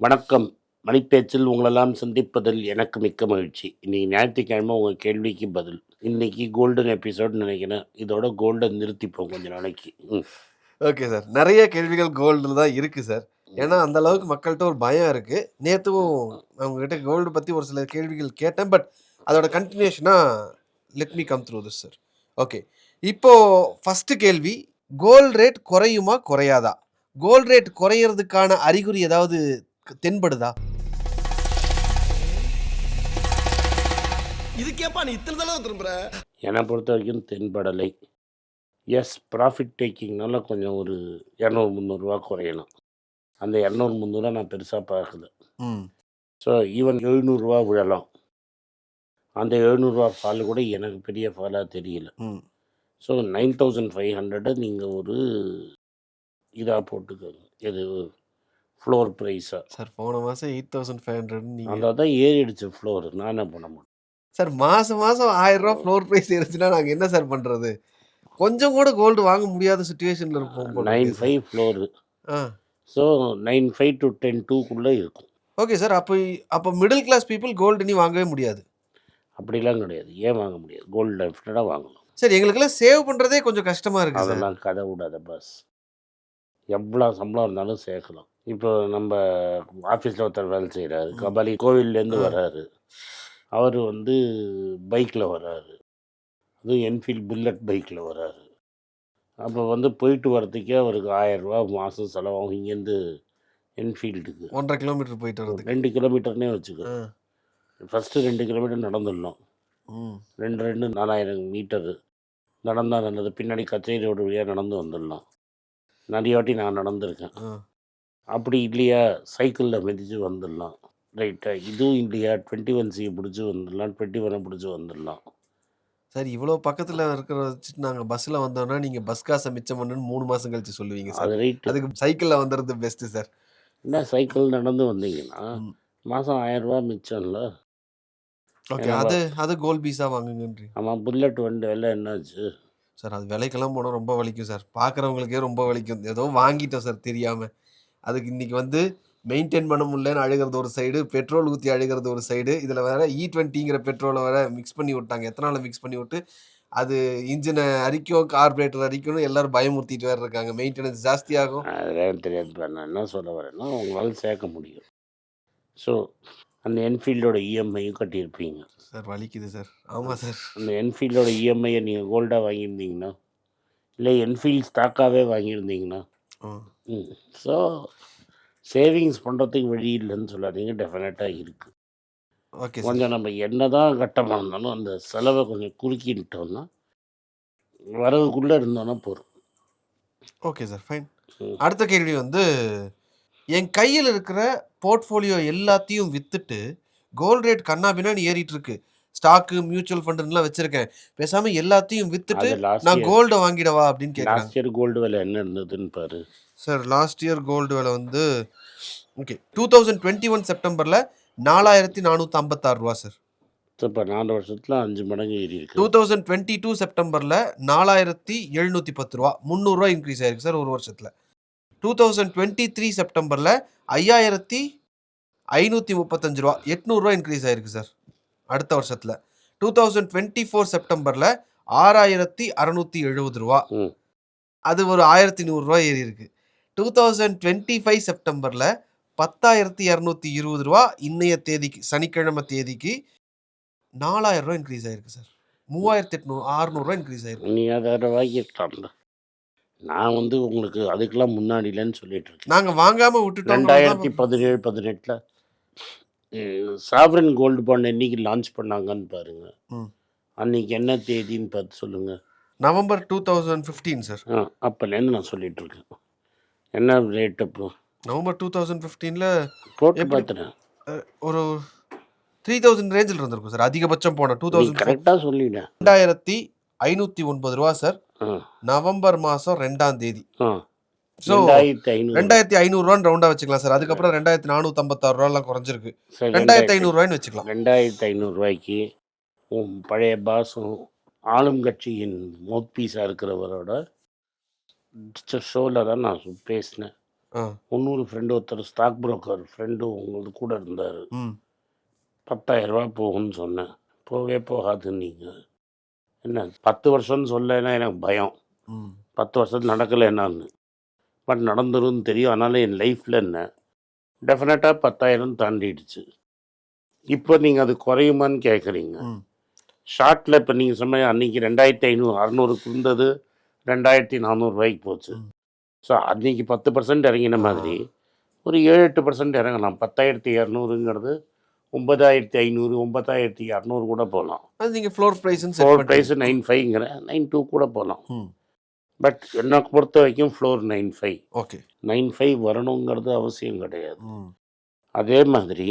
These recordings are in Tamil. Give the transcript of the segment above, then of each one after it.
வணக்கம். மணிப்பேச்சில் உங்களெல்லாம் சந்திப்பதில் எனக்கு மிக்க மகிழ்ச்சி. இன்னைக்கு ஞாயிற்றுக்கிழமை உங்கள் கேள்விக்கு பதில். இன்னைக்கு கோல்டன் எபிசோட் நினைக்கிறேன். இதோட கோல்டன் நிறுத்திப்போம் கொஞ்ச நாளைக்கு. ம். Okay sir. நிறைய கேள்விகள் கோல்டில் தான் இருக்கு சார். ஏன்னா அந்த அளவுக்கு மக்கள்கிட்ட ஒரு பயம் இருக்கு. நேத்தும் அவங்க கிட்ட கோல்டு பத்தி ஒரு சில கேள்விகள் கேட்டேன். பட் அதோட கண்டினியூஷனா let me come through this sir okay இப்போ ஃபர்ஸ்ட் கேள்வி கோல்ட் ரேட் குறையுமா குறையாதா? கோல்ட் ரேட் குறையறதுக்கான அறிகுறி ஏதாவது தென்படுதா? இதுக்கேப்பா நீ இத்தனை தடவை திரும்புற? என்னை பொறுத்த வரைக்கும் தென்படலை. எஸ் ப்ராஃபிட் டேக்கிங்னால கொஞ்சம் ஒரு இரநூறு முந்நூறுரூவா குறையலாம் அந்த இரநூறு முந்நூறுவா நான் பெருசாக பார்க்கல. ம். ஸோ ஈவன் எழுநூறுரூவா விழலாம். அந்த எழுநூறுவா ஃபால் கூட எனக்கு பெரிய ஃபாலாக தெரியல. ம். ஸோ நைன் தௌசண்ட் ஃபைவ் ஹண்ட்ரடை நீங்கள் ஒரு இதாக போட்டுக்கோங்க. இது ஃப்ளோர் ப்ரைஸாக சார் போன மாசம் எயிட் தௌசண்ட் ஃபைவ் ஹண்ட்ரட் நீங்க அந்த தான் ஏறிடுச்சு ஃப்ளோர் நான் என்ன பண்ண முடியும்? சார் மாசம் மாசம் ஆயிரம் ரூபா ஃப்ளோர் ப்ரைஸ் இருந்துச்சுன்னா நாங்க என்ன சார் பண்றது? கொஞ்சம் கூட கோல்டு வாங்க முடியாத சுச்சுவேஷன்ல இருப்போம் nine. Five floor ah. So nine five to ten டூக்குள்ளே இருக்கும். ஓகே சார் அப்போ அப்போ மிடில் கிளாஸ் பீப்புள் கோல்டு நீ வாங்கவே முடியாது. அப்படிலாம் கிடையாது. ஏன் வாங்க முடியாது? கோல்டு டெஃபினட்டாக வாங்கலாம் சார் எங்களுக்கெல்லாம் சேவ் பண்றதே கொஞ்சம் கஷ்டமா இருக்கு சார். அதெல்லாம் கதை விடாத பஸ் எவ்வளோ சம்பளம் இருந்தாலும் சேர்க்கலாம் இப்போ நம்ம ஆஃபீஸில் ஒருத்தர் வேலை செய்கிறாரு. கபாலி கோவில்லேருந்து ஆ. வராரு. அவர் வந்து பைக்கில் வராரு. அதுவும் என்ஃபீல்ட் புல்லட் பைக்கில் வராரு. அப்போ வந்து போயிட்டு வரதுக்கே அவருக்கு ஆயரூபா மாதம் செலவாகும் இங்கேருந்து என்ஃபீல்டுக்கு ஒன்றரை கிலோமீட்டர் போயிட்டு வர்றதுக்கு. ரெண்டு கிலோமீட்டர்னே வச்சுக்கோ. ஃபஸ்ட்டு ரெண்டு கிலோமீட்டர் நடந்துடணும். ரெண்டு ரெண்டு நாலாயிரம் மீட்டரு. நடந்தால் நல்லது. பின்னாடி கச்சேரி ரோடு வழியாக நடந்து வந்துடலாம். நிறைய வாட்டி நான் நடந்திருக்கேன். அப்படி இல்லையா? சைக்கிளில் மிதித்து வந்துடலாம். ரைட்டா இதுவும் இல்லையா? டுவெண்ட்டி ஒன் சியை பிடிச்சி வந்துடலாம். டுவெண்ட்டி ஒனை பிடிச்சி வந்துடலாம். சார் இவ்வளோ பக்கத்துல இருக்கிற வச்சுட்டு நாங்க பஸ்ல வந்தோம்னா நீங்க பஸ் காசை மிச்சம் பண்ணுன்னு மூணு மாசம் கழிச்சு சொல்லுவீங்க சார். அது ரைட்டு. அதுக்கு சைக்கிள்ல வந்துறது பெஸ்ட் சார். என்ன சைக்கிள் நடந்து வந்தீங்கன்னா. மாதம் ஆயிரரூபா மிச்சம்ல. ஓகே அது அது கோல்ட் பீஸா வாங்குங்கன்றீங்க. ஆமாம் புல்லட் வண்டி விலை என்னாச்சு? சார் அது விலைக்கெல்லாம் போனால் ரொம்ப வலிக்கும் சார். பார்க்குறவங்களுக்கே ரொம்ப வலிக்கும். ஏதோ வாங்கிட்டோம் சார் தெரியாமல் அதுக்கு இன்னைக்கு வந்து மெயின்டைன் பண்ண முடியலன்னு அழுகிறது ஒரு சைடு பெட்ரோல் ஊற்றி அழுகிறது ஒரு சைடு இதில் வேற இ டுவெண்ட்டிங்கிற பெட்ரோலை வேற மிக்ஸ் பண்ணி விட்டாங்க. எத்தனால மிக்ஸ் பண்ணி விட்டு? அது இன்ஜினை அரிக்கும் கார்பரேட்டர் அரிக்கும்னு எல்லாரும் பயமுறுத்திட்டு வேற இருக்காங்க. மெயின்டெனன்ஸ் ஜாஸ்தியாகும் தெரியாது நான் என்ன சொல்ல வரேன்னா உங்களால் சேர்க்க முடியும். ஸோ அந்த என்ஃபீல்டோட இஎம்ஐயும் கட்டியிருப்பீங்க. சார் வலிக்குது சார். ஆமாம் சார். அந்த என்ஃபீல்டோட இஎம்ஐயை நீங்கள் கோல்டாக வாங்கியிருந்தீங்கன்னா இல்லை என்ஃபீல்ட் ஸ்டாக்காகவே வாங்கியிருந்தீங்கன்னா ஸோ சேவிங்ஸ் பண்ணுறதுக்கு வழி இல்லைன்னு சொல்லாதீங்க. டெஃபினட்டாக இருக்குது ஓகே கொஞ்சம் நம்ம என்ன தான் கட்டமாக இருந்தாலும் அந்த செலவை கொஞ்சம் குறுக்கிட்டோம்னா வரவுக்குள்ளே இருந்தோன்னா போதும். Okay sir fine. அடுத்த கேள்வி வந்து என் கையில் இருக்கிற போர்ட்ஃபோலியோ எல்லாத்தையும் வித்துட்டு கோல்ட் ரேட் கண்ணாபின்னான்னு ஏறிட்டு இருக்கு. ஸ்டாக்கு மியூச்சுவல் ஃபண்டுலாம் வச்சிருக்கேன். பேசாம எல்லாத்தையும் வித்துட்டு நான் கோல்டை வாங்கிடவா அப்படின்னு லாஸ்ட் இயர் கோல்டு விலை என்ன இருந்ததுன்னு பாரு. சார் லாஸ்ட் இயர் கோல்டு விலை வந்து okay two thousand twenty one செப்டம்பரில் நாலாயிரத்தி நானூற்றி ஐம்பத்தாறு ரூபா சார். இப்போ நாலு வருஷத்தில் அஞ்சு மடங்கு ஏறி டூ இருக்கு. தௌசண்ட் டுவெண்ட்டி டூ செப்டம்பரில் நாலாயிரத்தி எழுநூற்றி பத்து ரூபா முந்நூறுரூவா இன்க்ரீஸ் ஆயிருக்கு சார் ஒரு வருஷத்தில். டூ தௌசண்ட் டுவெண்ட்டி த்ரீ செப்டம்பரில் ஐயாயிரத்தி ஐநூற்றி முப்பத்தஞ்சு ரூபா எட்நூறுரூவா இன்க்ரீஸ் ஆயிருக்கு சார். அடுத்த வருஷத்தில். டூ தௌசண்ட் டுவெண்ட்டி ஃபோர் செப்டம்பரில் ஆறாயிரத்தி அறநூற்றி எழுபது ரூபா. அது ஒரு ஆயிரத்தி நூறுரூவா ஏறி இருக்கு. டூ தௌசண்ட் டுவெண்ட்டி ஃபைவ் செப்டம்பரில் பத்தாயிரத்தி இரநூத்தி இருபது ரூபா இன்னைய தேதிக்கு சனிக்கிழமை தேதிக்கு நாலாயிரம் ரூபா இன்க்ரீஸ் ஆயிருக்கு சார். மூவாயிரத்தி எட்நூறு அறுநூறுவா இன்க்ரீஸ் ஆயிருக்கு. நீ அதை வாங்கிக்கலாம்ல நான் வந்து உங்களுக்கு அதுக்கெல்லாம் முன்னாடிலன்னு சொல்லிட்டு இருக்கேன். நாங்கள் வாங்காமல் விட்டுட்டோம் ரெண்டாயிரத்தி பதினேழு பதினெட்டில். சாவரன் கோல்டு பாண்ட் என்னைக்கு லான்ச் பண்ணாங்கன்னு பாருங்க. ம். அன்னைக்கு என்ன தேதின்னு பார்த்து சொல்லுங்க. November two thousand fifteen sir ஆ அப்போலேருந்து நான் சொல்லிட்டு இருக்கேன். என்ன ரேட் அப்போ? நவம்பர் டூ தௌசண்ட் ஃபிஃப்டீனில் போட்டு? பார்த்துறேன். ஒரு த்ரீ தௌசண்ட் ரேஞ்சில் இருந்திருக்கும் சார் அதிகபட்சம் போன டூ தௌசண்ட் கரெக்டாக சொல்லிட ரெண்டாயிரத்தி ஐநூற்றி ஒன்பது ரூபா சார் நவம்பர் மாதம் ரெண்டாம் தேதி. ஆ. ஸோ ரெண்டாயிரத்தி ஐநூறு. ரெண்டாயிரத்தி ஐநூறுரூவான்னு ரவுண்டாக வச்சுக்கலாம் சார். அதுக்கப்புறம் ரெண்டாயிரத்தி நானூற்றி ஐம்பத்தாறு ரூபாலாம் குறைஞ்சிருக்கு. சரி, ரெண்டாயிரத்தி ஐநூறுரூவான்னு வச்சுக்கலாம். ரெண்டாயிரத்தி ஐநூறுரூவாய்க்கு பழைய பாஸும் ஆளும் கட்சியின் மவுத் பீஸாக இருக்கிறவரோட ஷோவில் தான் நான் பேசினேன். இன்னொரு ஃப்ரெண்டு ஒருத்தர் ஸ்டாக் புரோக்கர் ஃப்ரெண்டு உங்களுக்கு கூட இருந்தார். பத்தாயிரரூபா போகும்னு சொன்னேன். போகாது நீங்கள் என்ன பத்து வருஷம்னு சொல்லலைன்னா எனக்கு பயம். பத்து வருஷம் நடக்கலை என்னான்னு பட் நடந்துரும்னு தெரியும். அதனால் என் லைஃப்பில் என்ன? டெஃபினட்டாக பத்தாயிரம் தாண்டிடுச்சு. இப்போ நீங்கள் அது குறையுமான்னு கேட்குறீங்க ஷார்ட்டில் இப்போ நீங்கள் சொன்ன அன்றைக்கி ரெண்டாயிரத்தி ஐநூறு அறநூறுக்கு இருந்தது ரெண்டாயிரத்தி நானூறுரூவாய்க்கு போச்சு. ஸோ அன்றைக்கி பத்து பர்சன்ட் இறங்கின. மாதிரி ஒரு ஏழு எட்டு பர்சன்ட் இறங்கலாம். பத்தாயிரத்தி இரநூறுங்கிறது ஒன்பதாயிரத்தி ஐநூறு ஒன்பதாயிரத்தி இரநூறு கூட போகலாம். அது நீங்கள் ஃப்ளோர் ப்ரைஸ்னு ஃபோர் செட் ப்ரைஸ் நைன் ஃபைவ்ங்கிறேன் நைன் டூ கூட போகலாம். பட் என்னை பொறுத்த வரைக்கும் floor nine five okay nine five வரணுங்கிறது அவசியம் கிடையாது. அதே மாதிரி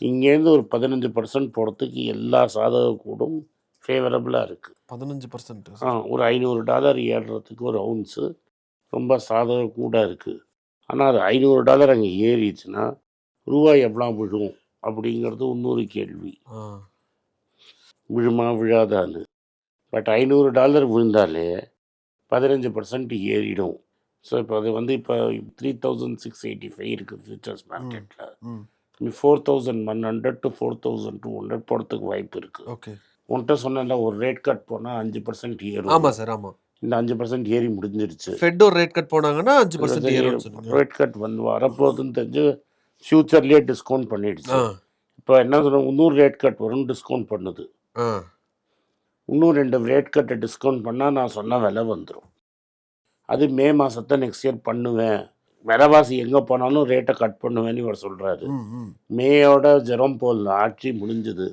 இங்கேருந்து ஒரு பதினஞ்சு பர்சன்ட் போகிறதுக்கு எல்லா சாதக கூடும் ஃபேவரபுளாக இருக்குது பதினஞ்சு பர்சன்ட் ஆ ஒரு ஐநூறு டாலர் ஏறுறதுக்கு ஒரு அவுன்ஸு ரொம்ப சாதக கூட இருக்குது ஆனால் அது ஐநூறு டாலர் அங்கே ஏறிச்சுன்னா ரூபாய் எவ்வளோ விழும் அப்படிங்கிறது இன்னொரு கேள்வி. விழுமா விழாதான்னு. பட் ஐநூறு டாலர் விழுந்தாலே பதினஞ்சு பர்சன்ட் ஏறிடும். ஸோ இப்போ அது வந்து இப்போ three thousand six eighty five இருக்குது ஃபியூச்சர்ஸ் மார்க்கெட்டில் four thousand one hundred to four thousand two hundred போகிறதுக்கு வாய்ப்பு இருக்குது ஓகே. உன்கிட்ட சொன்னல ஒரு ரேட் கட் போனால் அஞ்சு பர்சன்ட் ஏறும். ஆமாம் சார் ஆமாம் இந்த அஞ்சு பர்சன்ட் ஏறி முடிஞ்சிருச்சு. ஃபெட் ஒரு ரேட் கட் போனாங்கன்னா அஞ்சு பர்சன்ட் சொன்னீங்க. ரேட் கட் வந்து வரப்போகுதுன்னு தெரிஞ்சு ஃப்யூச்சர்லேயே டிஸ்கவுண்ட் பண்ணிடுச்சு. இப்போ என்ன சொல்கிறோம் இன்னொரு ரேட் கட் வரும் டிஸ்கவுண்ட் பண்ணுது. இன்னும் ரெண்டு ரேட் கட்டை டிஸ்கவுண்ட் பண்ணால் நான் சொன்ன விலை வந்துடும் அது மே மாதத்தை நெக்ஸ்ட் இயர் பண்ணுவேன். விலைவாசி எங்கே போனாலும் ரேட்டை கட் பண்ணுவேன்னு இவர் சொல்கிறாரு மேயோட ஜெரம் போல் ஆட்சி முடிஞ்சுது.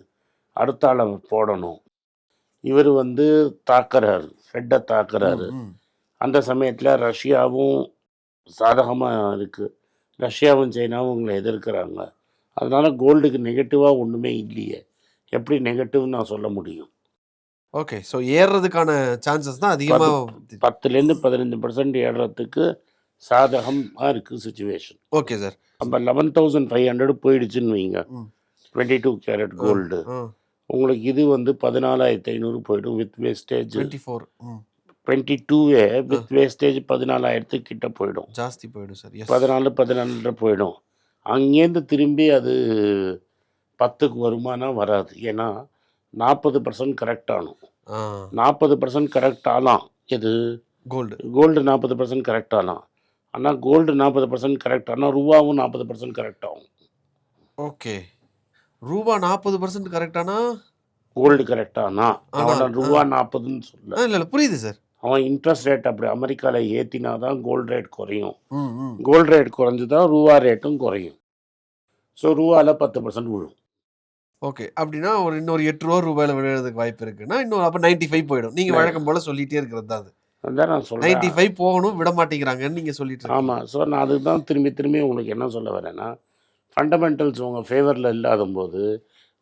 அடுத்த ஆளை போடணும். இவர் வந்து தாக்குறாரு. ஃபெட்டை தாக்குறாரு. அந்த சமயத்தில் ரஷ்யாவும் சாதகமாக இருக்குது ரஷ்யாவும் சைனாவும் உங்களை எதிர்க்கிறாங்க. அதனால கோல்டுக்கு நெகட்டிவாக ஒன்றுமே இல்லையே. எப்படி நெகட்டிவ்னு நான் சொல்ல முடியும்? ஓகே ஸோ ஏறுறதுக்கான சான்சஸ் தான் அதிகமாக பத்துலேருந்து பதினஞ்சு பர்சன்ட் ஏறுறதுக்கு சாதகமாக இருக்குது சுச்சுவேஷன் ஓகே சார் நம்ம லெவன் தௌசண்ட் ஃபைவ் ஹண்ட்ரட் போயிடுச்சுன்னு வைங்க. டுவெண்ட்டி டூ கேரட் கோல்டு உங்களுக்கு இது வந்து பதினாலாயிரத்தி ஐநூறு போயிடும் with wastage twenty four twenty டூவே with wastage பதினாலாயிரத்துக்கு கிட்ட போயிடும். ஜாஸ்தி போயிடும் சார் பதினாலு பதினாலு போயிடும். அங்கேருந்து திரும்பி அது பத்துக்கு வருமானா வராது. ஏன்னா நாற்பது பர்சன்ட் கரெக்ட் ஆகணும் நாற்பது பர்சன்ட் கரெக்ட் ஆகலாம் இது கோல்டு கோல்டு நாற்பது பர்சன்ட் கரெக்ட் ஆகலாம் ஆனால் கோல்டு நாற்பது பர்சன்ட் கரெக்ட் ஆனால் ரூபாவும் நாற்பது பர்சன்ட் கரெக்ட் ஆகும். ஓகே. ரூபா நாற்பது பர்சன்ட் கரெக்டானா கோல்டு கரெக்ட் ஆனா ஆனா, அவனோட ஆ. ரூபா நாற்பதுன்னு சொல்ல. இல்லை இல்லை புரியுது சார் அவன் இன்ட்ரெஸ்ட் ரேட் அப்படி அமெரிக்காவில் ஏற்றினா தான் கோல்டு ரேட் குறையும். கோல்டு ரேட் குறைஞ்சு தான் ரூபா ரேட்டும் குறையும். ஸோ ரூபாவில் பத்து பர்சன்ட் விழும். ஓகே. அப்படின்னா ஒரு இன்னொரு எட்டு ரூபா ரூபாயில விழுறதுக்கு வாய்ப்பு இருக்குன்னா இன்னும் அப்போ நைன்டி ஃபைவ் போயிடும். நீங்கள் வழக்கம் போல் சொல்லிட்டே இருக்கிறது தான் அது. அதான் நான் நைன்டி ஃபைவ் போகணும் விட மாட்டேங்கிறாங்கன்னு நீங்கள் சொல்லிட்டு. ஆமாம் ஸோ நான் அதுக்கு தான் திரும்பி திரும்பி உங்களுக்கு என்ன சொல்ல வரேன்னா ஃபண்டமெண்டல்ஸ் உங்கள் ஃபேவரில் இல்லாத போது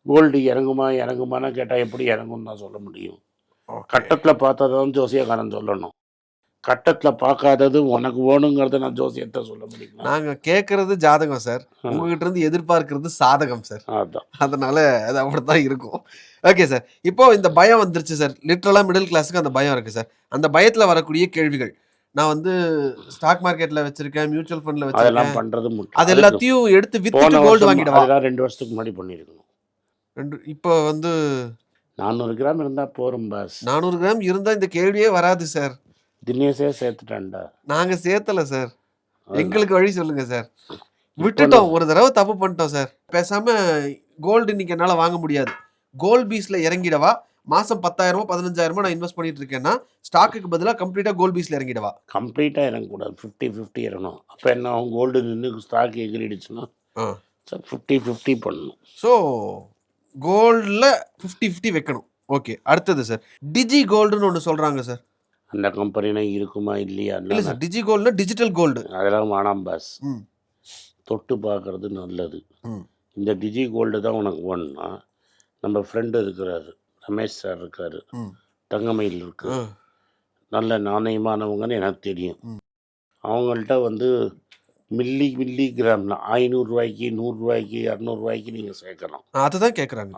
கோல்டு இறங்குமா இறங்குமான்னு கேட்டால் எப்படி இறங்கும்னு நான் சொல்ல முடியும். கட்டத்தில் பார்த்ததான் ஜோசியக்காரன் சொல்லணும். கட்டத்தில் பார்க்காதது உனக்கு வேணுங்கிறத நான் ஜோசியத்தை சொல்ல முடியுமா நாங்க கேட்கறது ஜாதகம் சார். உங்ககிட்ட இருந்து எதிர்பார்க்கறது சாதகம் சார். அதான். அதனால அது அப்படித்தான் இருக்கும். Okay sir. இப்போ இந்த பயம் வந்துருச்சு சார். லிட்ரலாக மிடில் கிளாஸுக்கு அந்த பயம் இருக்கு சார். அந்த பயத்துல வரக்கூடிய கேள்விகள். நான் வந்து ஸ்டாக் மார்க்கெட்ல வச்சிருக்கேன் மியூச்சுவல் ஃபண்ட்ல வச்சிருக்கேன். பண்ணுறது அது எல்லாத்தையும் எடுத்து வித்துட்டு கோல்டு வாங்கிடவா அதெல்லாம் ரெண்டு வருஷத்துக்கு முன்னாடி பண்ணியிருக்கணும். ரெண்டு இப்போ வந்து நானூறு கிராம் இருந்தால் போரும் பாஸ் நானூறு கிராம் இருந்தா இந்த கேள்வியே வராது சார். தினேஷே சேர்த்துட்டான்டா. நாங்க சேர்த்தல சார். எங்களுக்கு வழி சொல்லுங்க சார் விட்டுட்டோம். ஒரு தடவை தப்பு பண்ணிட்டோம் சார் பேசாம கோல்டு இன்னைக்கு என்னால வாங்க முடியாது. கோல்ட் பீஸ்ல இறங்கிடவா? மாசம் பத்தாயிரமோ பதினஞ்சாயிரமோ நான் இன்வெஸ்ட் பண்ணிட்டு இருக்கேன்னா ஸ்டாக்குக்கு பதிலாக கம்ப்ளீட்டா கோல்ட் பீஸ்ல இறங்கிடவா? கம்ப்ளீட்டாக இறங்கக்கூடாது. ஃபிஃப்டி ஃபிஃப்டி இறங்கணும் அப்போ என்ன கோல்டு நின்று ஸ்டாக் எகிரிடுச்சுன்னா. சார் ஃபிஃப்டி ஃபிஃப்டி பண்ணணும். ஸோ கோல்டில் ஃபிஃப்டி ஃபிஃப்டி வைக்கணும். ஓகே அடுத்தது சார் டிஜி கோல்டுன்னு ஒன்று சொல்றாங்க சார் அந்த கம்பெனினா இருக்குமா இல்லையா? இல்லை சார் டிஜி கோல்டுனா டிஜிட்டல் கோல்டு அதெல்லாம் வேணாம் பாஸ் தொட்டு பார்க்கறது நல்லது. இந்த டிஜி கோல்டு தான் உனக்கு வேணும்னா நம்ம ஃப்ரெண்டு இருக்கிறாரு ரமேஷ் சார் இருக்காரு. தங்கமயில் இருக்கு. நல்ல நாணயமானவங்கன்னு எனக்கு தெரியும். அவங்கள்ட்ட வந்து மில்லி மில்லி கிராம்ல ஐநூறுரூவாய்க்கு நூறுரூவாய்க்கு இரநூறுவாய்க்கு நீங்கள் சேர்க்கலாம். அதுதான் கேட்குறாங்க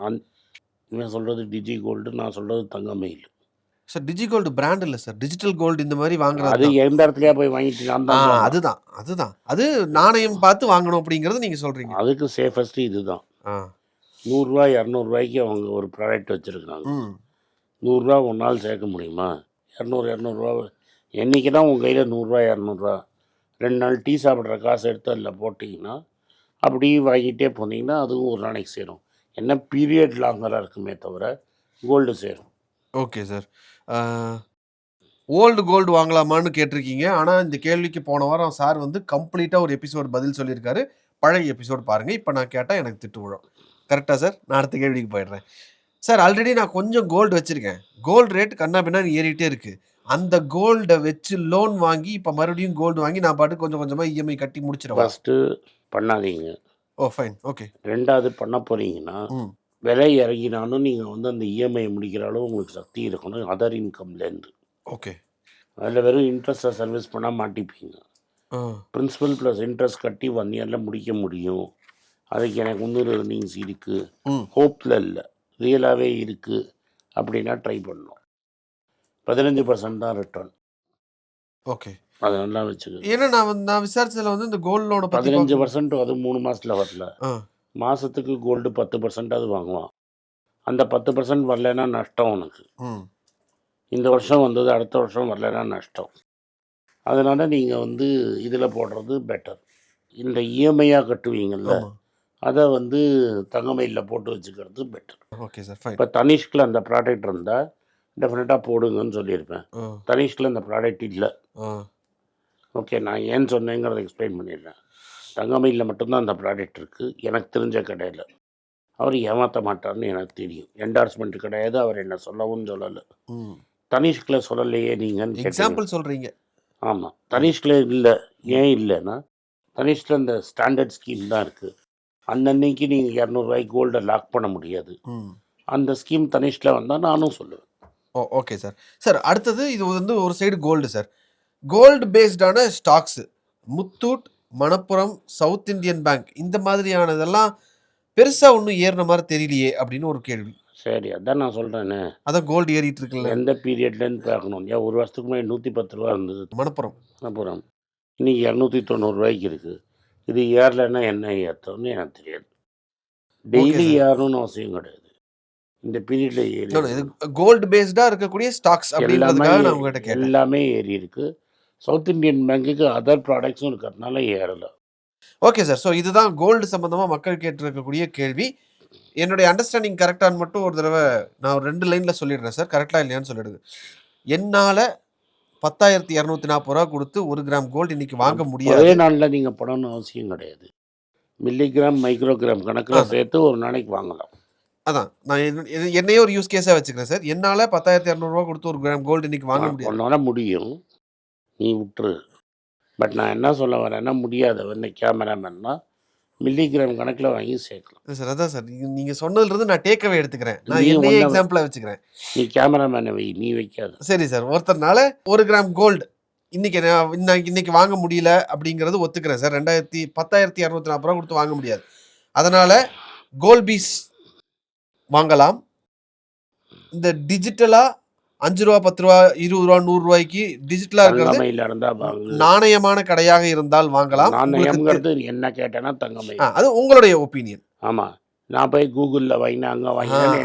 இவன் சொல்கிறது டிஜி கோல்டு நான் சொல்கிறது தங்கமயில். சார் டிஜி கோல்டு பிராண்ட் இல்ல சார். டிஜிட்டல் கோல்டு இந்த அது வாங்குறது தான். எந்த இடத்துலயா போய் வாங்கிட்டு நான். அதுதான், அதுதான். அது நாணயம் பார்த்து வாங்கணும் அப்படிங்கிறது நீங்க சொல்றீங்க. அதுக்கு சேஃபஸ்ட் இதுதான். ஆ. ரூ. 100 ரூ. 200 அவங்க ஒரு ப்ராடக்ட் வச்சிருக்காங்க. 100 ஒரு நாள் சேர்க்க முடியுமா? 200 200 என்னைக்கு தான் உங்க கையில ரூ. 100 200 2 நாள் டீ சாப்பிடுற காசு எடுத்து அதில போட்டீங்கன்னா, அப்படியே வாங்கிட்டே போனீங்கன்னா, அதுவும் ஒரு நாளைக்கு சேரும். என்ன பீரியட் லாங்கரா இருக்குமே தவிர, கோல்டு சேரும். Okay sir. ஓல்டு கோல்டு வாங்கலாமான்னு கேட்டிருக்கீங்க. ஆனா இந்த கேள்விக்கு போன வாரம் சார் வந்து கம்ப்ளீட்டா ஒரு எபிசோட் பதில் சொல்லியிருக்காரு. பழைய எபிசோட் பாருங்க. இப்ப நான் கேட்டா எனக்கு திட்டு விழும். கரெக்ட்டா சார்? நான் அடுத்த கேள்விக்கு போயிடுறேன். சார் ஆல்ரெடி நான் கொஞ்சம் கோல்டு வச்சிருக்கேன். கோல்டு ரேட் கன்னா பின்னான்னு ஏறிட்டே இருக்கு. அந்த கோல்ட வச்சு லோன் வாங்கி இப்ப மறுபடியும் கோல்டு வாங்கி நான் பாட்டுக்கு கொஞ்சம் கொஞ்சமா இஎம்ஐ கட்டி முடிச்சிடவா? ஃபர்ஸ்ட்டு பண்ணாதீங்க. Oh fine. ஓகே. 2வது பண்ண போறீங்கன்னா, ம். விலை இறங்கினாலும் நீங்க வந்து அந்த இஎம்ஐ முடிக்கிற அளவு உங்களுக்கு சக்தி இருக்கணும். அதர் இன்கம்லேருந்து. ஓகே. அதில வெறும் இன்ட்ரெஸ்ட்ட சர்வீஸ் பண்ணா மாட்டிப்பீங்க. பிரின்சிபல் பிளஸ் இன்ட்ரெஸ்ட் கட்டி 1 இயர்ல முடிக்க முடியும். அதுக்கு எனக்கு இன்னொரு ஏர்னிங்ஸ் இருக்கு. ம். ஹோப்ல இல்ல. ரியலாவே இருக்கு. அப்படின்னா ட்ரை பண்ணணும். 15% தான் ரிட்டர்ன். ஓகே. அத நல்லா வச்சுக்கங்க. ஏன்னா நான் நான் விசாரிச்சதுல வந்து இந்த கோல்ட் லோன பார்க்கும்போது 15% அது 3 மாசத்துல வரல. ஆ. மாசத்துக்கு கோல்டு 10% அது வாங்குவான். அந்த 10% வரலைன்னா நஷ்டம் உனக்கு. இந்த வருஷம் வந்தது அடுத்த வருஷம் வரலைன்னா நஷ்டம். அதனால நீங்க வந்து இதில போடுறது பெட்டர். இந்த இஎம்ஐயா கட்டுவீங்கல்ல, ஆமா. அத வந்து தங்கமயில்ல போட்டு வச்சுக்கிறது பெட்டர். Okay sir. இப்ப தனிஷ்க்ல அந்த ப்ராடக்ட் இருந்தா, டெஃபினட்டா போடுங்கன்னு சொல்லியிருப்பேன். தனிஷ்க்ல அந்த ப்ராடக்ட் இல்ல. ஓகே. நான் ஏன் சொன்னேங்கிறத எக்ஸ்பிளைன் பண்ணிடுறேன். தங்கமயில்ல மட்டும் தான் அந்த ப்ராடக்ட் இருக்கு. எனக்கு தெரிஞ்ச கடையில. அவர் ஏமாத்த மாட்டார்ன்னு எனக்கு தெரியும். என்டார்ஸ்மென்ட் கிடையாது. அவர் என்ன சொல்லவும் சொல்லல. தனிஷ்க்ல சொல்லலையே கேட்டீங்க. எக்ஸாம்பிள் சொல்றீங்க. ஆமா. தனிஷ்க்ல இல்ல. ஏன் இல்லன்னா, தனிஷ்க்ல இந்த ஸ்டாண்டர்ட் ஸ்கீம் தான் இருக்கு. அன்னன்னைக்கு நீங்க ரூ. 200 கோல்ட லாக் பண்ண முடியாது. அந்த ஸ்கீம் தனிஷ்க்ல வந்தா நானும் சொல்லுவேன். ஓ ஓகே சார். சார் அடுத்தது இது வந்து ஒரு side gold sir. Gold பேஸ்டான stocks Muthoot, Manappuram, south Indian bank இந்த மாதிரியானதெல்லாம் பெருசா ஒண்ணும் ஏறுன மாரி தெரியலையே அப்படின்னு ஒரு கேள்வி. சரி. அதான் நான் சொல்றேனே. அதான் கோல்டு ஏறிட்டு இருக்குல்ல. எந்த பீரியட்லன்னு பார்க்கணும். ஏன் ஒரு வருஷத்துக்கு முன்னாடி ரூ. 110 இருந்தது. மணப்புரம். மணப்புரம். இன்னைக்கு ரூ. 290 இருக்கு. இது ஏறலன்னா என்ன ஏத்தம்னு எனக்கு தெரியாது. டெய்லி. ஏறணும்னு அவசியம் கிடையாது. இந்த பீரியட்ல ஏறி. கோல்டு பேஸ்டா இருக்கக்கூடிய ஸ்டாக்ஸ் எல்லாமே. எல்லாமே ஏறி இருக்கு. சவுத் இந்தியன் பேங்க்குக்கு அதர் ப்ராடக்ட்ஸும் இருக்கிறதுனால ஏறல. Okay sir. ஸோ இதுதான் கோல்டு சம்பந்தமா மக்கள் கேட்டிருக்கக்கூடிய கேள்வி. என்னுடைய அண்டர்ஸ்டாண்டிங் கரெக்ட்டான்னு மட்டும் ஒரு தடவ நான் ஒரு 2 லைன்ல சொல்லிடுறேன் சார். கரெக்ட்டா இல்லையான்னு சொல்லிடுங்க. என்னால ரூ. 10,240 குடுத்து 1 கிராம் கோல்டு இன்னைக்கு வாங்க ஒரே முடியாது. நாள்ல நீங்க போடணும்னு அவசியம் கிடையாது. மில்லிகிராம், மைக்ரோகிராம் கணக்குல. சேர்த்து ஒரு நாளைக்கு வாங்கலாம். அதான். நான் என்ன என்ன என்னையே ஒரு யூஸ் கேஸா வச்சுக்கிறேன் சார். என்னால ரூ. 10,200 குடுத்து 1 கிராம் கோல்டு இன்னைக்கு வாங்க. உன்னால முடியும். நீ விட்டுரு. பட் நான் என்ன சொல்ல வரேன்னா, முடியாதவன் கேமராமேன்னா மில்லிகிராம் கணக்குல வாங்கி சேர்க்கலாம். சார். அதான் சார். நீங்க நீங்க சொன்னதுல இருந்து நான் டேக் அவே எடுத்துக்கிறேன். நான் என்னையே ஒன்ன எக்ஸாம்பிளா வச்சுக்கிறேன். நீ கேமராமேன வை. நீ வைக்காத. சரி சார். ஒருத்தர்னால 1 கிராம் கோல்டு இன்னைக்கு நான் இன்னைக்கு இன்னைக்கு வாங்க முடியல அப்படிங்கிறது ஒத்துக்கிறேன் சார். 2000 10,240 குடுத்து வாங்க முடியாது. அதனால கோல்பீஸ் வாங்கலாம். இந்த டிஜிட்டலா ரூ. 5 ரூ. 10 ரூ. 20 100 டிஜிட்டலா இருக்கிறது. நாணயமான கடையாக இருந்தால் வாங்கலாம். என்ன கேட்டேன்னா தங்கமயில். ஆ அது உங்களுடைய ஒப்பீனியன். ஆமா. நான் போய் கூகுள்ல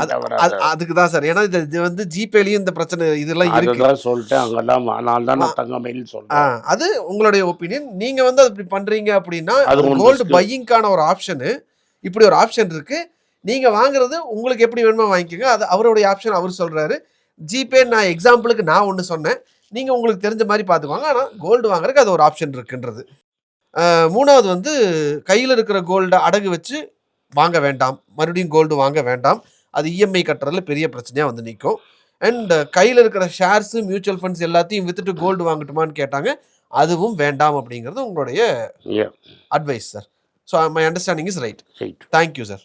அது வராத. அதுக்கு தான் சார். ஏன்னா இது வந்து ஜிபேலயும் இந்த பிரச்சனை இதெல்லாம் இருக்கு. அததான் சொல்லிட்டேன். அங்கெல்லாம் அதனால தான். நான் தங்கமயில் ஆ சொல்றேன். அது உங்களுடைய ஒப்பீனியன். நீங்க வந்து அப்படி பண்றீங்க அப்படின்னா, அது கோல்டு. பையிங்க்கான ஒரு ஆப்ஷனு இப்படி ஒரு ஆப்ஷன் இருக்கு. நீங்க வாங்குறது உங்களுக்கு எப்படி வேணுமோ வாங்கிக்கோங்க. அது அவருடைய ஆப்ஷன் அவர் சொல்றாரு. ஜிபே நான் எக்ஸாம்பிளுக்கு நான் ஒண்ணு சொன்னேன். நீங்க உங்களுக்கு தெரிஞ்ச மாரி பார்த்துக்கோங்க. ஆனா கோல்டு வாங்குறதுக்கு அது ஒரு ஆப்ஷன் இருக்குன்றது. ஆ 3வது வந்து கையில இருக்கிற கோல்ட அடகு வச்சு வாங்க வேண்டாம். மறுபடியும் கோல்டு வாங்க வேண்டாம். அது இஎம்ஐ கட்டுறதுல பெரிய பிரச்சனையா வந்து நிக்கும். அண்ட் கையில இருக்கிற ஷேர்ஸ், மியூச்சுவல் ஃபண்ட்ஸ் எல்லாத்தையும் வித்துட்டு கோல்டு வாங்கட்டுமான்னு கேட்டாங்க. அதுவும் வேண்டாம் அப்படிங்கிறது உங்களுடைய. Advice sir. So my understanding is right. Right. Thank you sir.